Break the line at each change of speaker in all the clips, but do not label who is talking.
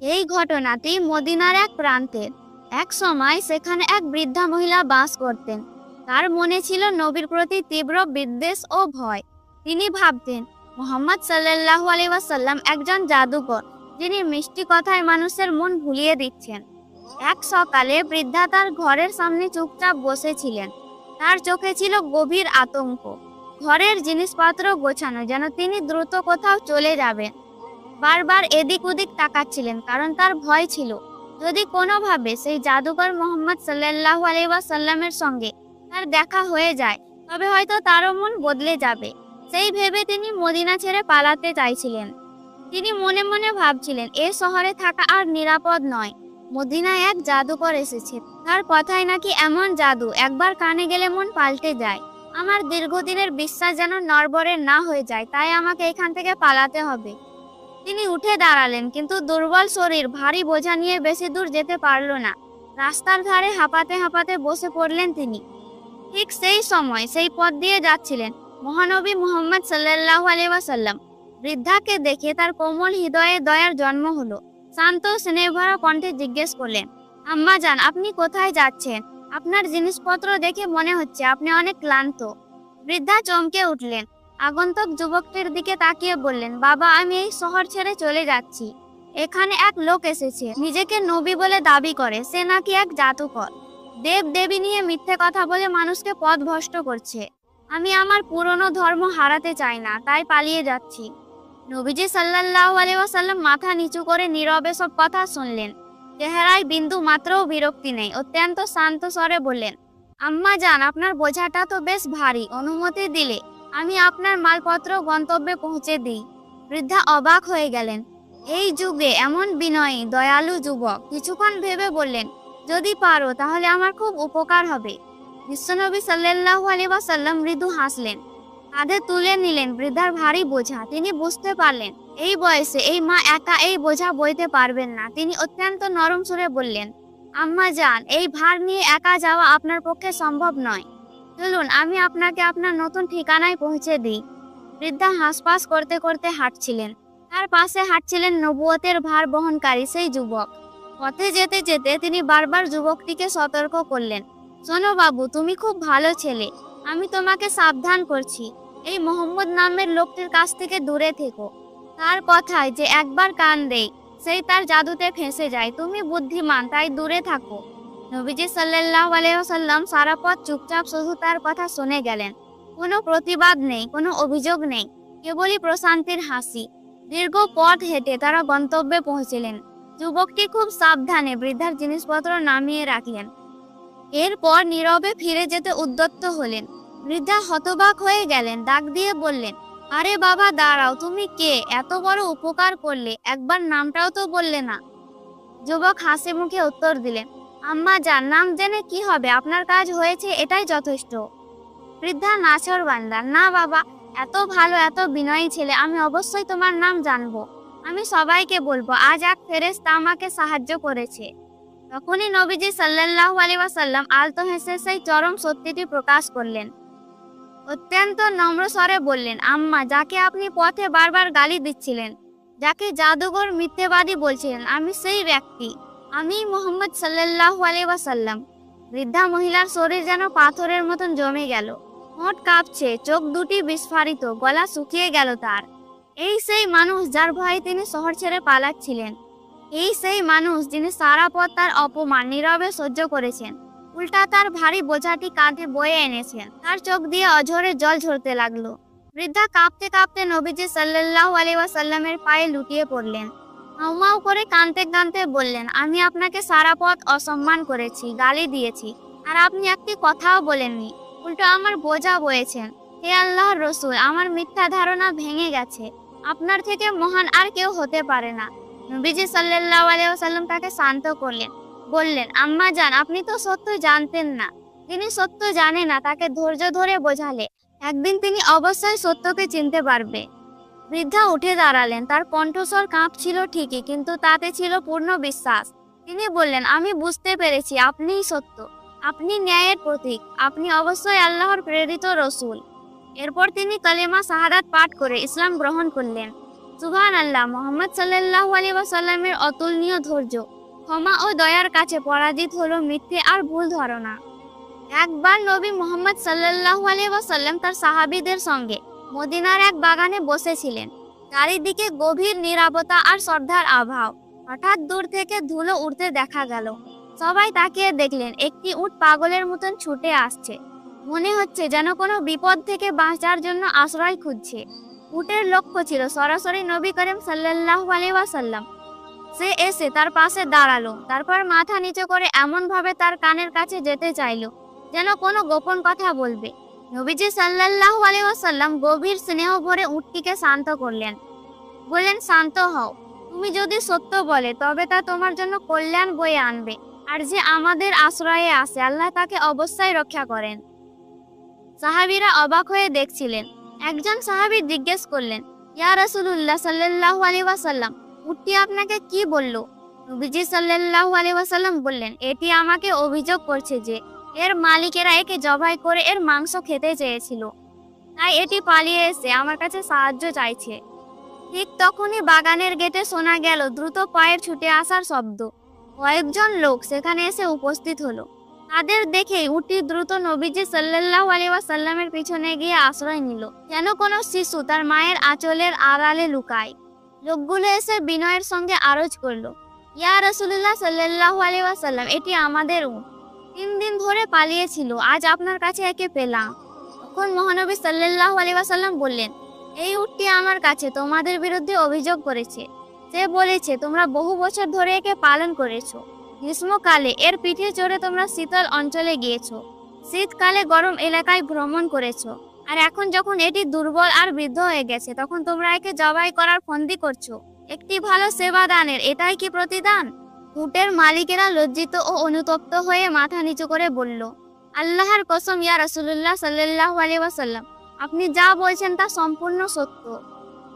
এই ঘটনাটি মদিনার এক প্রান্তের এক সময় সেখানে এক বৃদ্ধা মহিলা বাস করতেন। তার মনে ছিল নবীর প্রতি তীব্র বিদ্বেষ ও ভয়। তিনি ভাবতেন, মোহাম্মদ সাল্লাহ আলিবাসাল্লাম একজন জাদুকর, যিনি মিষ্টি কথায় মানুষের মন ভুলিয়ে দিচ্ছেন। এক সকালে বৃদ্ধা তার ঘরের সামনে চুপচাপ বসেছিলেন। তার চোখে ছিল গভীর আতঙ্ক। ঘরের জিনিসপত্র গোছানো, যেন তিনি দ্রুত কোথাও চলে যাবেন। বারবার এদিক ওদিক তাকাচ্ছিলেন, কারণ তার ভয় ছিল। যদি কোনোভাবে সেই জাদুকর মোহাম্মদ সাল্লাহ আলাইসাল্লামের সঙ্গে তার দেখা হয়ে যায়, তবে হয়তো তারও মন বদলে যাবে। সেই ভেবে তিনি মদিনা ছেড়ে পালাতে চাইছিলেন। তিনি মনে মনে ভাবছিলেন, এ শহরে থাকা আর নিরাপদ নয়। মদিনায় এক জাদুকর এসেছে। তার কথায় নাকি এমন জাদু, একবার কানে গেলে মন পাল্টে যায়। আমার দীর্ঘদিনের বিশ্বাস যেন নড়বড়ে না হয়ে যায়, তাই আমাকে এখান থেকে পালাতে হবে। তিনি উঠে দাঁড়ালেন, কিন্তু দুর্বল শরীর ভারী বোঝা নিয়ে বেশি দূর যেতে পারল না। রাস্তার ধারে হাঁপাতে হাঁপাতে বসে পড়লেন তিনি। ঠিক সেই সময় সেই পথ দিয়ে যাচ্ছিলেন মহানবী মোহাম্মদ সাল্লাহ আলিবাসাল্লাম বৃদ্ধাকে দেখে তার কোমল হৃদয়ে দয়ার জন্ম হলো। শান্ত স্নেহভরা কণ্ঠে জিজ্ঞেস করলেন, আম্মা যান আপনি কোথায় যাচ্ছেন? আপনার জিনিসপত্র দেখে মনে হচ্ছে আপনি অনেক ক্লান্ত। বৃদ্ধা চমকে উঠলেন আগন্তুক যুবকটির দিকে তাকিয়ে বললেন, বাবা, আমি এই শহর ছেড়ে চলে যাচ্ছি। এখানে এক লোক এসেছে, নিজেকে নবী বলে দাবি করে, সে নাকি এক জাদুকর। দেব দেবী নিয়ে মিথ্যে কথা বলে মানুষকে পথ ভ্রষ্ট করছে। আমি আমার পুরনো ধর্ম হারাতে চাই না, তাই পালিয়ে যাচ্ছি। নবীজি সাল্লাহ আলিয়াসাল্লাম মাথা নিচু করে নীরবে সব কথা শুনলেন। চেহারায় বিন্দু মাত্রও বিরক্তি নেই, অত্যন্ত শান্ত স্বরে বললেন, আম্মা যান আপনার বোঝাটা তো বেশ ভারী, অনুমতি দিলে। আমি আপনার মালপত্র গন্তব্যে পৌঁছে দিই। বৃদ্ধা অবাক হয়ে গেলেন। এই যুগে এমন বিনয়ী, দয়ালু যুবক, কিছুক্ষণ ভেবে বললেন, যদি পারো, তাহলে আমার খুব উপকার হবে। বিশ্বনবী সাল্লাহ আলিবাসাল্লাম মৃদু হাসলেন। কাঁধে তুলে নিলেন বৃদ্ধার ভারী বোঝা। তিনি বুঝতে পারলেন, এই বয়সে এই মা একা এই বোঝা বইতে পারবেন না। তিনি অত্যন্ত নরম সুরে বললেন, আম্মা যান, এই ভার নিয়ে একা যাওয়া আপনার পক্ষে সম্ভব নয়। চলুন, আমি আপনাকে আপনার নতুন ঠিকানায় পৌঁছে দিই। বৃদ্ধা হাঁসপাস করতে করতে হাঁটছিলেন। তার পাশে হাঁটছিলেন নবুয়তের ভার বহনকারী সেই যুবক। পথে যেতে যেতে তিনি বারবার যুবকটিকে সতর্ক করলেন। শোনো বাবু, তুমি খুব ভালো ছেলে। আমি তোমাকে সাবধান করছি। এই মোহাম্মদ নামের লোকটির কাছ থেকে দূরে থেকো। তার কথায় যে একবার কান দেয় সেই তার জাদুতে ফেঁসে যায়। তুমি বুদ্ধিমান, তাই দূরে থাকো। নবীজি সাল্লাহ আলাইসাল্লাম সারা পথ চুপচাপ শুধু তার কথা শুনে গেলেন। কোনো প্রতিবাদ নেই, কোনো অভিযোগ নেই, কেবলই প্রশান্তির হাসি। দীর্ঘ পথ হেঁটে তারা গন্তব্যে পৌঁছলেন। যুবকটি খুব সাবধানে বৃদ্ধার জিনিসপত্র নামিয়ে রাখলেন। এরপর নীরবে ফিরে যেতে উদ্যত্ত হলেন। বৃদ্ধা হতবাক হয়ে গেলেন, ডাক দিয়ে বললেন, আরে বাবা, দাঁড়াও, তুমি কে? এত বড় উপকার করলে, একবার নামটাও তো বললে না। যুবক হাসি মুখে উত্তর দিলেন আম্মা, যার নাম জেনে কি হবে? আপনার কাজ হয়েছে, এটাই যথেষ্ট। বৃদ্ধা নাচর বান্দার না বাবা, এত ভালো, এত বিনয়ী ছেলে, আমি অবশ্যই তোমার নাম জানব। আমি সবাইকে বলব, আজ এক ফেরেস্তা আমাকে সাহায্য করেছে। তখনই নবীজি সাল্লাহ আলী ওয়াসাল্লাম আলতো হেসে সেই চরম সত্যিটি প্রকাশ করলেন। অত্যন্ত নম্র স্বরে বললেন, আম্মা, যাকে আপনি পথে বারবার গালি দিচ্ছিলেন, যাকে জাদুঘর মিথ্যেবাদী বলছিলেন, আমি সেই ব্যক্তি। আমি মোহাম্মদ সাল্লাহ আলাইসাল্লাম বৃদ্ধা মহিলার শরীর যেন পাথরের মতন জমে গেল। ঠোঁট কাঁপছে, চোখ দুটি বিস্ফারিত, গলা শুকিয়ে গেল তার। এই সেই মানুষ যার ভয়ে তিনি শহর ছেড়ে পালাচ্ছিলেন। এই সেই মানুষ যিনি সারা পথ তার অপমান, নীরবে সহ্য করেছেন। উল্টা তার ভারী বোঝাটি কাঁধে বয়ে এনেছেন। তার চোখ দিয়ে অঝরে জল ঝরতে লাগল। বৃদ্ধা কাঁপতে কাঁপতে নবীজি সাল্লাহ আলিবাসাল্লামের পায়ে লুটিয়ে পড়লেন। হাউমাউ করে কাঁদতে কাঁদতে বললেন, আমি আপনাকে সারা পথ অসম্মান করেছি, গালি দিয়েছি, আর আপনি একটি কথাও বলেননি। উল্টো আমার বোঝা বয়েছেন। হে আল্লাহ রসুল, আমার মিথ্যা ধারণা ভেঙে গেছে। আপনার থেকে মহান আর কেউ হতে পারে না। নবীজি সাল্লাহ আলিয়াল্লাম তাকে শান্ত করলেন, বললেন, আম্মা যান আপনি তো সত্য জানতেন না। তিনি সত্য জানে না, তাকে ধৈর্য ধরে বোঝালে, একদিন তিনি অবশ্যই সত্যকে চিনতে পারবে। বৃদ্ধা উঠে দাঁড়ালেন। তার কণ্ঠস্বর কাঁপছিল ঠিকই, কিন্তু তাতে ছিল পূর্ণ বিশ্বাস। তিনি বললেন, আমি বুঝতে পেরেছি, আপনিই সত্য। আপনি ন্যায়ের প্রতীক। আপনি অবশ্যই আল্লাহর প্রেরিত রসুল। এরপর তিনি কালেমা শাহাদাত পাঠ করে ইসলাম গ্রহণ করলেন। সুবহান আল্লাহ মোহাম্মদ সাল্লাল্লাহু আলাইহি ওয়াসাল্লামের অতুলনীয় ধৈর্য, ক্ষমা ও দয়ার কাছে পরাজিত হলো মিথ্যে আর ভুল ধারণা। একবার নবী মোহাম্মদ সাল্লাল্লাহু আলাইহি ওয়াসাল্লাম তার সাহাবিদের সঙ্গে মদিনার এক বাগানে বসেছিলেন। চারিদিকে গভীর নীরবতা আর শ্রদ্ধার আভাব হঠাৎ দূর থেকে ধুলো উড়তে দেখা গেল। সবাই তাকিয়ে দেখলেন, একটি উট পাগলের মতন ছুটে আসছে। মনে হচ্ছে যেন কোনো বিপদ থেকে বাঁচার জন্য আশ্রয় খুঁজছে। উটের লক্ষ্য ছিল সরাসরি নবী করিম সাল্লাল্লাহু আলাইহি ওয়াসাল্লাম। সে এসে তার পাশে দাঁড়াল, তারপর মাথা নিচে করে এমনভাবে তার কানের কাছে যেতে চাইলো, যেন কোনো গোপন কথা বলবে। নবীজি সাল্লাল্লাহু আলাইহি ওয়াসাল্লাম গভীর স্নেহ ভরে উটটিকে শান্ত করলেন। বললেন, শান্ত হও। তুমি যদি সত্য বলে, তবে তা তোমার জন্য কল্যাণ বয়ে আনবে। আর যে আমাদের আশ্রয়ে আসে আল্লাহ তাকে অবশ্যই রক্ষা করেন। সাহাবীরা অবাক হয়ে দেখছিলেন। একজন সাহাবী জিজ্ঞেস করলেন, ইয়া রাসূলুল্লাহ সাল্লাল্লাহু আলাইহি ওয়াসাল্লাম, উটটি আপনাকে কি বলল? নবীজি সাল্লাল্লাহু আলাইহি ওয়াসাল্লাম বললেন, এটি আমাকে অভিযোগ করছে যে এর মালিকেরা একে জবাই করে এর মাংস খেতে চেয়েছিল। তাই এটি পালিয়ে এসে আমার কাছে সাহায্য চাইছে। ঠিক তখনই বাগানের গেটে শোনা গেল দ্রুত পায়ের ছুটে আসার শব্দ। কয়েকজন লোক সেখানে এসে উপস্থিত হলো। তাদের দেখেই উটি দ্রুত নবীজি সাল্লাল্লাহু আলাইহি ওয়াসাল্লামের পিছনে গিয়ে আশ্রয় নিল। যেন কোনো শিশু তার মায়ের আঁচলের আড়ালে লুকায়। লোকগুলো এসে বিনয়ের সঙ্গে আরজ করল। ইয়া রাসূলুল্লাহ সাল্লাল্লাহু আলাইহি ওয়াসাল্লাম, এটি আমাদের উট তিন দিন ধরে পালিয়েছিল। আজ আপনার কাছে একে পেলাম। তখন মহানবী সাল্লাল্লাহু আলাইহি ওয়াসাল্লাম বললেন, এই উটটি আমার কাছে, তোমাদের বিরুদ্ধে অভিযোগ করেছে। সে বলেছে, তোমরা বহু বছর ধরে একে পালন করেছ। গ্রীষ্মকালে এর পিঠে চড়ে তোমরা শীতল অঞ্চলে গিয়েছো। শীতকালে গরম এলাকায় ভ্রমণ করেছ। আর এখন যখন এটি দুর্বল আর বৃদ্ধ হয়ে গেছে, তখন তোমরা একে জবাই করার ফন্দি করছ। একটি ভালো সেবা দানের এটাই কি প্রতিদান? উটের মালিকেরা লজ্জিত ও অনুতপ্ত হয়ে মাথা নিচু করে বলল, আল্লাহর কসম, ইয়া রাসূলুল্লাহ সাল্লাল্লাহু আলাইহি ওয়াসাল্লাম, আপনি যা বলছেন তা সম্পূর্ণ সত্য।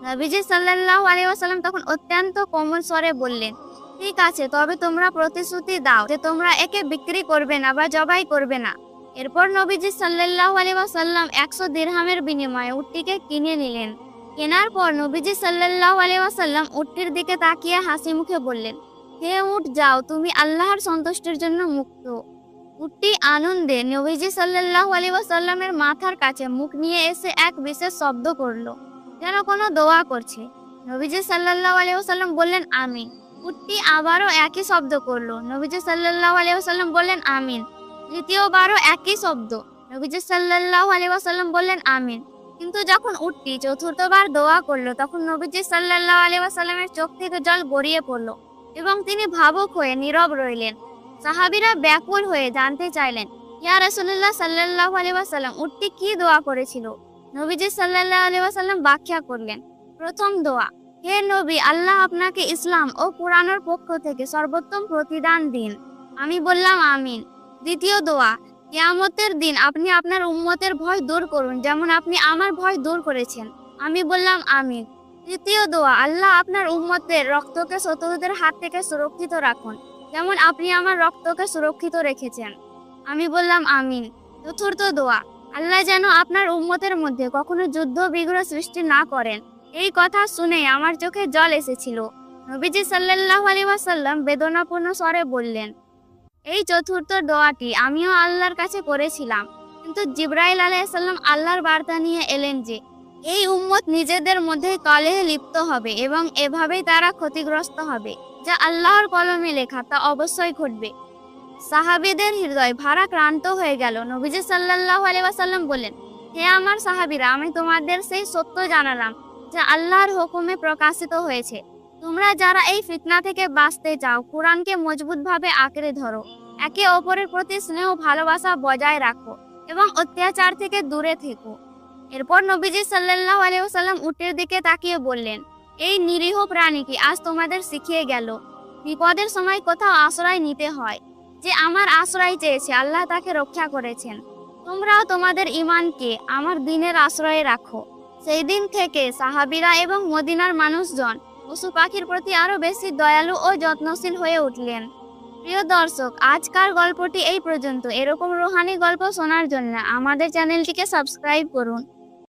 নবীজি সাল্লাল্লাহু আলাইহি ওয়াসাল্লাম তখন অত্যন্ত কোমল স্বরে বললেন, ঠিক আছে, তবে তোমরা প্রতিশ্রুতি দাও যে তোমরা একে বিক্রি করবে না বা জবাই করবে না। এরপর নবীজি সাল্লাল্লাহু আলাইহি ওয়াসাল্লাম একশো দিরহামের বিনিময়ে উটটিকে কিনে নিলেন। কেনার পর নবীজি সাল্লাল্লাহু আলাইহি ওয়াসাল্লাম উটটির দিকে তাকিয়ে হাসি মুখে বললেন হে উঠ যাও, তুমি আল্লাহর সন্তুষ্টের জন্য মুক্ত। উটটি আনন্দে নবীজি সাল্লাল্লাহু আলাইহি ওয়াসাল্লামের মাথার কাছে মুখ নিয়ে এসে এক বিশেষ শব্দ করল, যেন কোনো দোয়া করছে। নবীজি সাল্লাল্লাহু আলাইহি ওয়াসাল্লাম বললেন, আমিন। উটটি আবারও একই শব্দ করল, নবীজি সাল্লাল্লাহু আলাইহি ওয়াসাল্লাম বললেন, আমিন। তৃতীয়বারও একই শব্দ, নবীজি সাল্লাল্লাহু আলাইহি ওয়াসাল্লাম বললেন, আমিন। কিন্তু যখন উটটি চতুর্থবার দোয়া করল, তখন নবীজি সাল্লাল্লাহু আলাইহি ওয়াসাল্লামের চোখ থেকে জল গড়িয়ে পড়ল। এবং তিনি ভাবুক হয়ে নীরব রইলেন। সাহাবিরা ব্যাকুল হয়ে জানতে চাইলেন, ইয়া রাসূলুল্লাহ সাল্লাল্লাহু আলাইহি ওয়াসাল্লাম উটটি কি দোয়া করেছিল? নবীজি সাল্লাল্লাহু আলাইহি ওয়াসাল্লাম ব্যাখ্যা করলেন, প্রথম দোয়া, হে নবী, আল্লাহ আপনাকে ইসলাম ও কোরআনের পক্ষ থেকে সর্বোত্তম প্রতিদান দিন। আমি বললাম, আমিন। দ্বিতীয় দোয়া, কিয়ামতের দিন আপনি আপনার উম্মতের ভয় দূর করুন, যেমন আপনি আমার ভয় দূর করেছেন। আমি বললাম, আমিন। তৃতীয় দোয়া, আল্লাহ আপনার উম্মতের রক্তকে শত্রুদের হাত থেকে সুরক্ষিত রাখুন। যেমন আপনি আমার রক্তকে সুরক্ষিত রেখেছেন। আমি বললাম, আমিন। চতুর্থ দোয়া, আল্লাহ যেন আপনার উম্মতের মধ্যে কখনো যুদ্ধ বিগ্রহ সৃষ্টি না করেন। এই কথা শুনে আমার চোখে জল এসেছিল। নবীজি সাল্লাল্লাহু আলাইহি ওয়াসাল্লাম বেদনাপূর্ণ স্বরে বললেন, এই চতুর্থ দোয়াটি আমিও আল্লাহর কাছে করেছিলাম। কিন্তু জিব্রাইল আলাইসাল্লাম আল্লাহর বার্তা নিয়ে এলেন যে এই উম্মত নিজেদের মধ্যে কলেহে লিপ্ত হবে এবং এভাবেই তারা ক্ষতিগ্রস্ত হবে, যা আল্লাহর কলমে লেখা তা অবশ্যই ঘটবে। সাহাবীদের হৃদয় ভারাক্রান্ত হয়ে গেল। নবীজি সাল্লাল্লাহু আলাইহি ওয়াসাল্লাম বললেন, হে আমার সাহাবিরা, আমি তোমাদের সেই সত্য জানালাম, যা আল্লাহর হুকুমে প্রকাশিত হয়েছে। তোমরা যারা এই ফিতনা থেকে বাঁচতে চাও, কোরআনকে মজবুতভাবে আঁকড়ে ধরো, একে অপরের প্রতি স্নেহ, ভালোবাসা বজায় রাখো এবং অত্যাচার থেকে দূরে থেকো। এরপর নবীজি সাল্লাল্লাহু আলাইহি ওয়াসাল্লাম উটের দিকে তাকিয়ে বললেন, এই নিরীহ প্রাণীকে আজ তোমাদের শিখিয়ে গেল? বিপদের সময় কোথাও আশ্রয় নিতে হয়। যে আমার আশ্রয় চেয়েছে, আল্লাহ তাকে রক্ষা করেছেন। তোমরাও তোমাদের ইমানকে আমার দিনের আশ্রয়ে রাখো। সেই দিন থেকে সাহাবিরা এবং মদিনার মানুষজন পশু পাখির প্রতি আরও বেশি দয়ালু ও যত্নশীল হয়ে উঠলেন। প্রিয় দর্শক, আজকার গল্পটি এই পর্যন্ত। এরকম রোহানি গল্প শোনার জন্য আমাদের চ্যানেলটিকে সাবস্ক্রাইব করুন।